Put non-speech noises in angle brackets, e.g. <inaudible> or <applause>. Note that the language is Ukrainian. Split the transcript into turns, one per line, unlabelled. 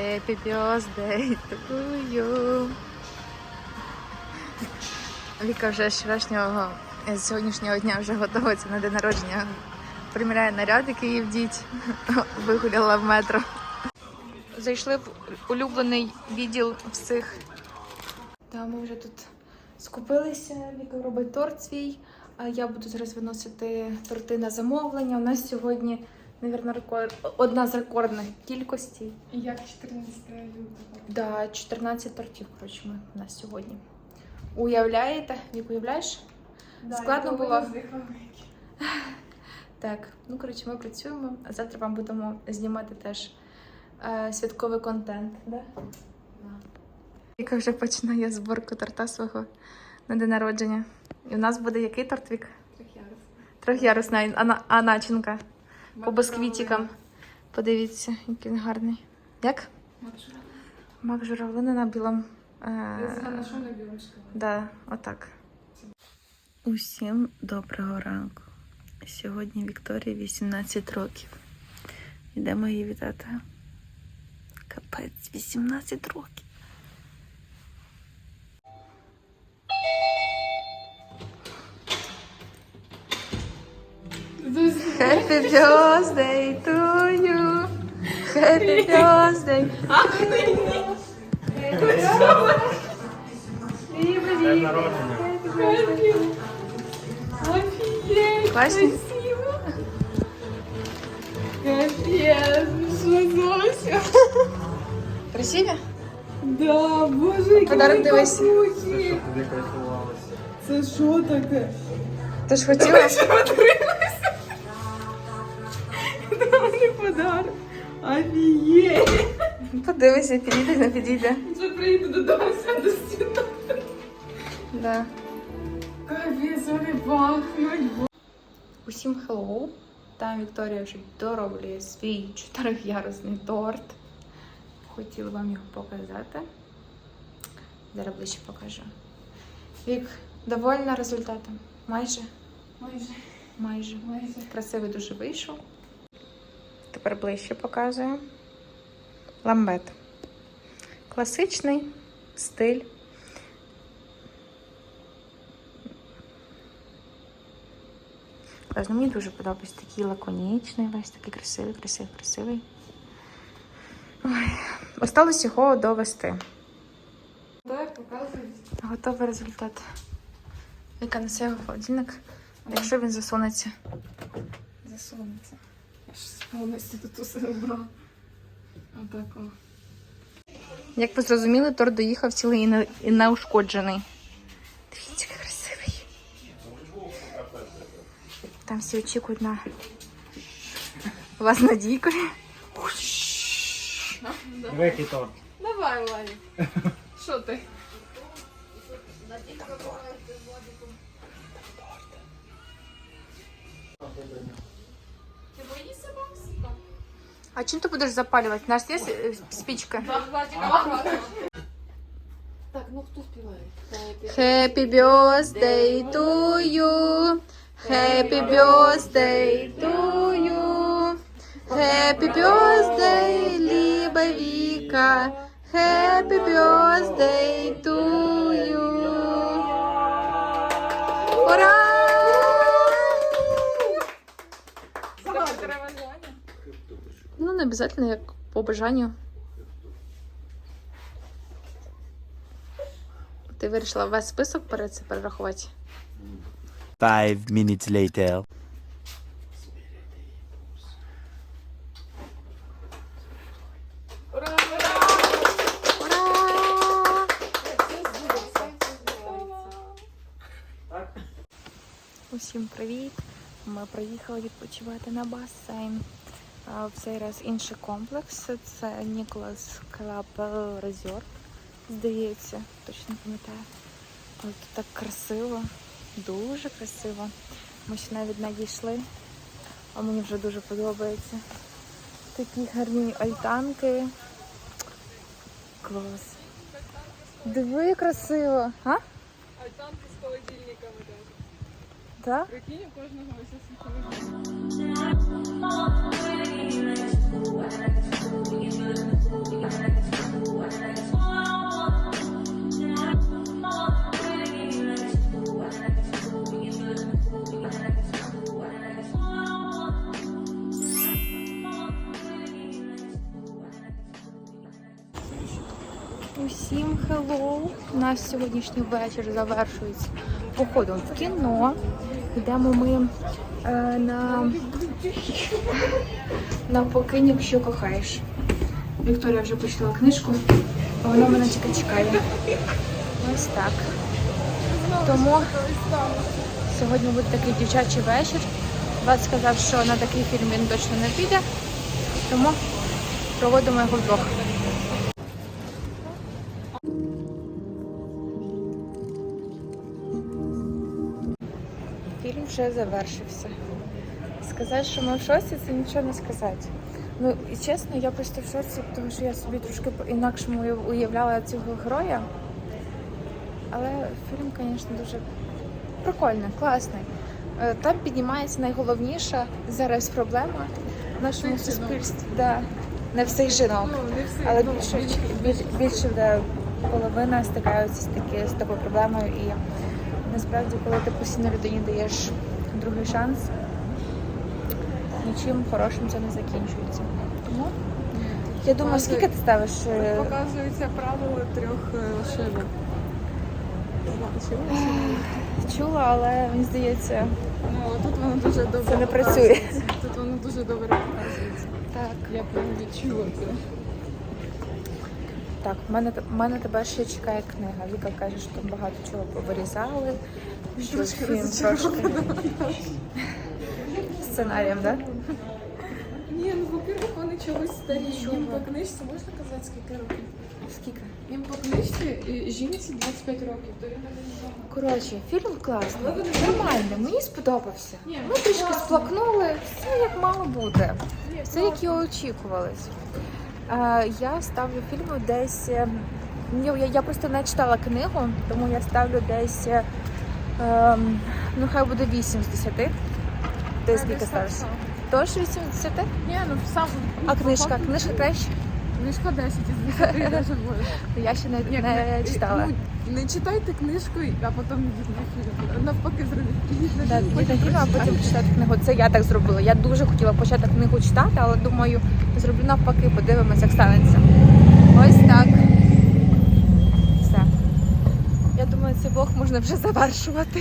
Happy birthday to you. Віка вже з вчорашнього, е, з сьогоднішнього дня вже готується на день народження. Приміряє наряд, який її вдіть. <laughs> Вигуляла в метро. Зайшли в улюблений відділ всіх. Та ми вже тут скупилися. Віка робить торт свій. Я буду зараз виносити торти на замовлення. У нас сьогодні, мабуть, рекорд... одна з рекордних кількостей.
Як 14 лютого.
Да, 14 тортів, коротше, ми у нас сьогодні. Уявляєте? Вік, уявляєш? Складно було? <laughs> Так, ну коротше, ми працюємо, а завтра вам будемо знімати теж е, святковий контент. Да? Віка вже починає зборку торта свого на день народження. І у нас буде який торт Вік? Трьохярусна, а, а начинка по бісквітикам. Подивіться, який він гарний. Як? Мак журавлини на білому. Е, да, отак. Усім доброго ранку. Сьогодні Вікторії 18 років. Йдемо її вітати. Капець, 18 років. Happy birthday to you. Happy birthday.
День народження.
Офігеть!
Класні?
Красиво! Капець, що зовсім?
Красиві?
Да, боже, які
Подарок
ви
дивись.
пахучі.
Тобі кайфувалося.
Це що таке?
Ти ж хотіла?
Давай подарок. Офігеть!
Подивися, підійде, не підійде.
Вже прийду додому, сяду стіну.
Да.
Капець, вони пахнуть.
Усім hello. Там Вікторія вже дороблює свій чотирьохярусний торт. Хотіла вам його показати. Зараз ближче покажу. Вік, довольна результатом? Майже?
Майже,
Майже.
майже.
Красивий дуже вийшов. Тепер ближче показую. Ламбет. Класичний стиль. Мені дуже подобається такий лаконічний, весь такий красивий, красивий, красивий. Осталось його довести. Готовий результат. Яка несе його холодильник, якщо він засунеться.
Засунеться. Я ж повністю тут усе обрала. Отак о.
Як ви зрозуміли, торт доїхав цілий і не- і неушкоджений. Дивіться, який красивий. Там всі очікують на вас надійкою.
Великий торт.
Давай, Владик. Що ти? Ти
А чим ти будеш запалювати? У нас є е, спічка?
Так, ну хто співає?
Happy birthday to you. Happy birthday to you. Happy birthday, Ліба Віка. Happy birthday Не обов'язково, як по бажанню. Ти вирішила весь список перед це перерахувати?
Five minutes later.
Ура,
Ура! Усім привіт! Ми приїхали відпочивати на басейн. В цей раз інший комплекс. Це Ніколас Клаб Резорт. Здається, точно не пам'ятаю. Але тут так красиво, дуже красиво. Ми ще навіть надійшли, а мені вже дуже подобається. Такі гарні альтанки. Клас. Диви, красиво. А?
А там з холодильниками.
Так?
Прикинь, у кожного ось.
Усім хеллоу! У нас сьогоднішній вечір завершується походом в кіно. Йдемо ми е, на, на покинь, якщо кохаєш. Вікторія вже почитала книжку, а вона мене тільки чекає. Ось так. Тому сьогодні буде такий дівчачий вечір. Влад сказав, що на такий фільм він точно не піде, тому проводимо його вдвох. Вже завершився. Сказати, що ми в шоці, це нічого не сказати. Ну і чесно, я просто в шоці, тому що я собі трошки по-інакшому уявляла цього героя. Але фільм, звісно, дуже прикольний, класний. Е, Там піднімається найголовніша зараз проблема в нашому суспільстві. Да. Не всіх жінок.
Ну, не всі.
Але
ну,
більше, більше, більше да, половина стикаються з, таки, з такою проблемою. І насправді, коли ти постійно людині даєш другий шанс, нічим хорошим це не закінчується. Тому я думаю, скільки ти ставиш? е,
показується правило трьох е, шибок. Чула?
Чула, але мені здається,
Ну, тут воно дуже добре.
Це не працює.
Тут воно дуже добре показується.
так.
Я прям відчула це.
Так, в мене, в мене тебе ще чекає книга. Віка каже, що там багато чого повирізали. Що
Трошки
сценарієм, так?
Ні, ну, во-первых, вони чогось старі. Їм по книжці, можна казати, скільки років?
Скільки?
Їм по книжці е, жінці 25 років, то він не
Коротше, фільм класний, нормальний, мені сподобався. Ми трішки сплакнули, все як мало бути, все як і очікувалось. Е, я ставлю фільму десь. е, ні, Я, я просто не читала книгу, тому я ставлю десь. Ем, ну, хай буде 8 з 10. Ти скільки ставиш? Тож 8 з 10?
Ні, ну сам.
А книжка? Книжка краще?
Книжка 10 із 10, навіть більше.
Я ще не,
Ні,
не читала.
Ну, не читайте книжку, а потім йдіть на фільм. Навпаки, зробіть.
Так, йдіть на фільм, а потім читати книгу. Це я так зробила. Я дуже хотіла почати книгу читати, але думаю, зроблю навпаки, подивимося, як станеться. Ось так. Все. Я думаю, цей влог можна вже завершувати.